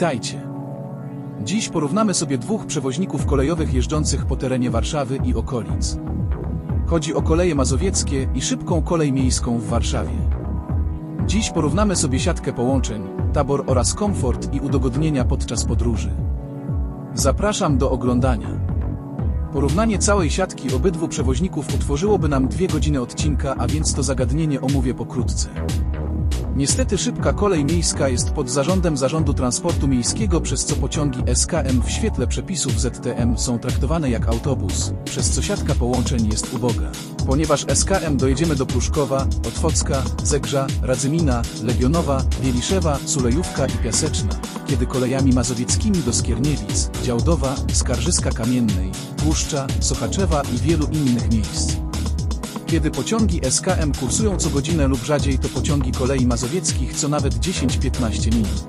Witajcie. Dziś porównamy sobie dwóch przewoźników kolejowych jeżdżących po terenie Warszawy i okolic. Chodzi o koleje mazowieckie i szybką kolej miejską w Warszawie. Dziś porównamy sobie siatkę połączeń, tabor oraz komfort i udogodnienia podczas podróży. Zapraszam do oglądania. Porównanie całej siatki obydwu przewoźników utworzyłoby nam dwie godziny odcinka, a więc to zagadnienie omówię pokrótce. Niestety szybka kolej miejska jest pod zarządem Zarządu Transportu Miejskiego, przez co pociągi SKM w świetle przepisów ZTM są traktowane jak autobus, przez co siatka połączeń jest uboga. Ponieważ SKM dojedziemy do Pruszkowa, Otwocka, Zegrza, Radzymina, Legionowa, Wieliszewa, Sulejówka i Piaseczna, kiedy kolejami mazowieckimi do Skierniewic, Działdowa, Skarżyska Kamiennej, Tłuszcza, Sochaczewa i wielu innych miejsc. Kiedy pociągi SKM kursują co godzinę lub rzadziej, to pociągi kolei mazowieckich co nawet 10-15 minut.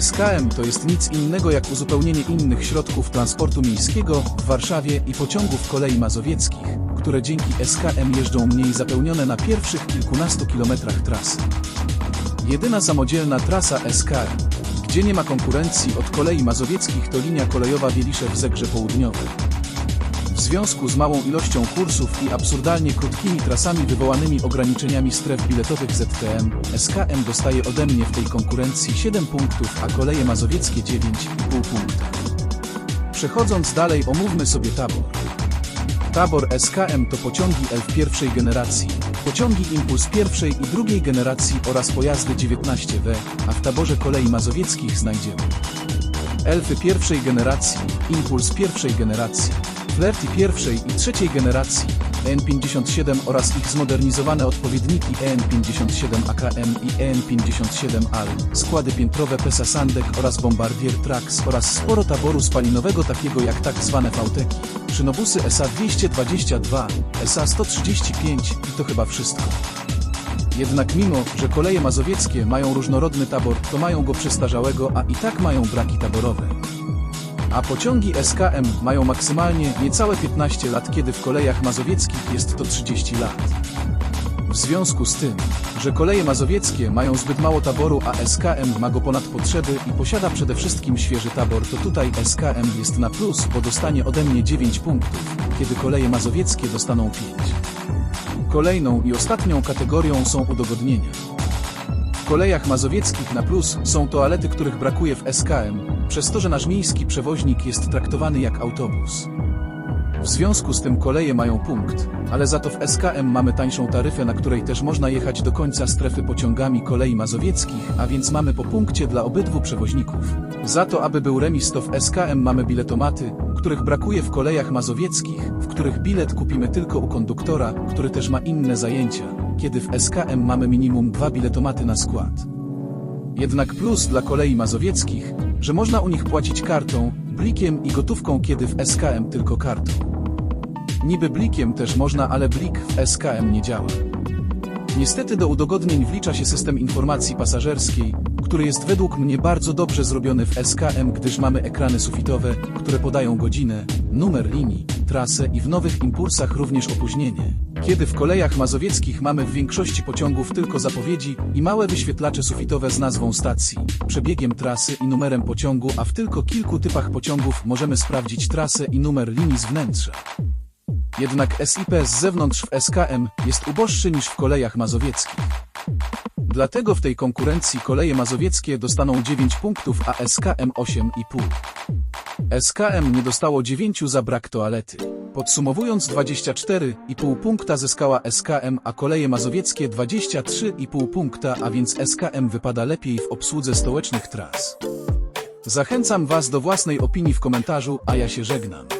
SKM to jest nic innego jak uzupełnienie innych środków transportu miejskiego w Warszawie i pociągów kolei mazowieckich, które dzięki SKM jeżdżą mniej zapełnione na pierwszych kilkunastu kilometrach trasy. Jedyna samodzielna trasa SKM, gdzie nie ma konkurencji od kolei mazowieckich to linia kolejowa Wieliszew-Zegrze Południowe. W związku z małą ilością kursów i absurdalnie krótkimi trasami wywołanymi ograniczeniami stref biletowych ZTM, SKM dostaje ode mnie w tej konkurencji 7 punktów, a koleje mazowieckie 9,5 punkta. Przechodząc dalej omówmy sobie tabor. Tabor SKM to pociągi L pierwszej generacji, pociągi Impuls pierwszej i drugiej generacji oraz pojazdy 19W, a w taborze kolei mazowieckich znajdziemy Elfy pierwszej generacji, Impuls pierwszej generacji, Flerty pierwszej i trzeciej generacji, EN57 oraz ich zmodernizowane odpowiedniki E EN57 AKM i E EN57 AL, składy piętrowe Pesa Sandek oraz Bombardier Trax oraz sporo taboru spalinowego takiego jak tak zwane VTeki, szynobusy SA222, SA135 i to chyba wszystko. Jednak mimo, że koleje mazowieckie mają różnorodny tabor, to mają go przestarzałego, a i tak mają braki taborowe. A pociągi SKM mają maksymalnie niecałe 15 lat, kiedy w kolejach mazowieckich jest to 30 lat. W związku z tym, że koleje mazowieckie mają zbyt mało taboru, a SKM ma go ponad potrzeby i posiada przede wszystkim świeży tabor, to tutaj SKM jest na plus, bo dostanie ode mnie 9 punktów, kiedy koleje mazowieckie dostaną 5. Kolejną i ostatnią kategorią są udogodnienia. Kolejach mazowieckich na plus są toalety, których brakuje w SKM, przez to, że nasz miejski przewoźnik jest traktowany jak autobus. W związku z tym koleje mają punkt, ale za to w SKM mamy tańszą taryfę, na której też można jechać do końca strefy pociągami kolei mazowieckich, a więc mamy po punkcie dla obydwu przewoźników. Za to, aby był remis, to w SKM mamy biletomaty, których brakuje w kolejach mazowieckich, w których bilet kupimy tylko u konduktora, który też ma inne zajęcia, kiedy w SKM mamy minimum dwa biletomaty na skład. Jednak plus dla kolei mazowieckich, że można u nich płacić kartą, blikiem i gotówką, kiedy w SKM tylko kartą. Niby blikiem też można, ale blik w SKM nie działa. Niestety do udogodnień wlicza się system informacji pasażerskiej, który jest według mnie bardzo dobrze zrobiony w SKM, gdyż mamy ekrany sufitowe, które podają godzinę, numer linii, trasę i w nowych impulsach również opóźnienie. Kiedy w kolejach mazowieckich mamy w większości pociągów tylko zapowiedzi i małe wyświetlacze sufitowe z nazwą stacji, przebiegiem trasy i numerem pociągu, a w tylko kilku typach pociągów możemy sprawdzić trasę i numer linii z wnętrza. Jednak SIP z zewnątrz w SKM jest uboższy niż w kolejach mazowieckich. Dlatego w tej konkurencji koleje mazowieckie dostaną 9 punktów, a SKM 8,5. SKM nie dostało 9 za brak toalety. Podsumowując 24,5 punkta zyskała SKM, a koleje mazowieckie 23,5 punkta, a więc SKM wypada lepiej w obsłudze stołecznych tras. Zachęcam Was do własnej opinii w komentarzu, a ja się żegnam.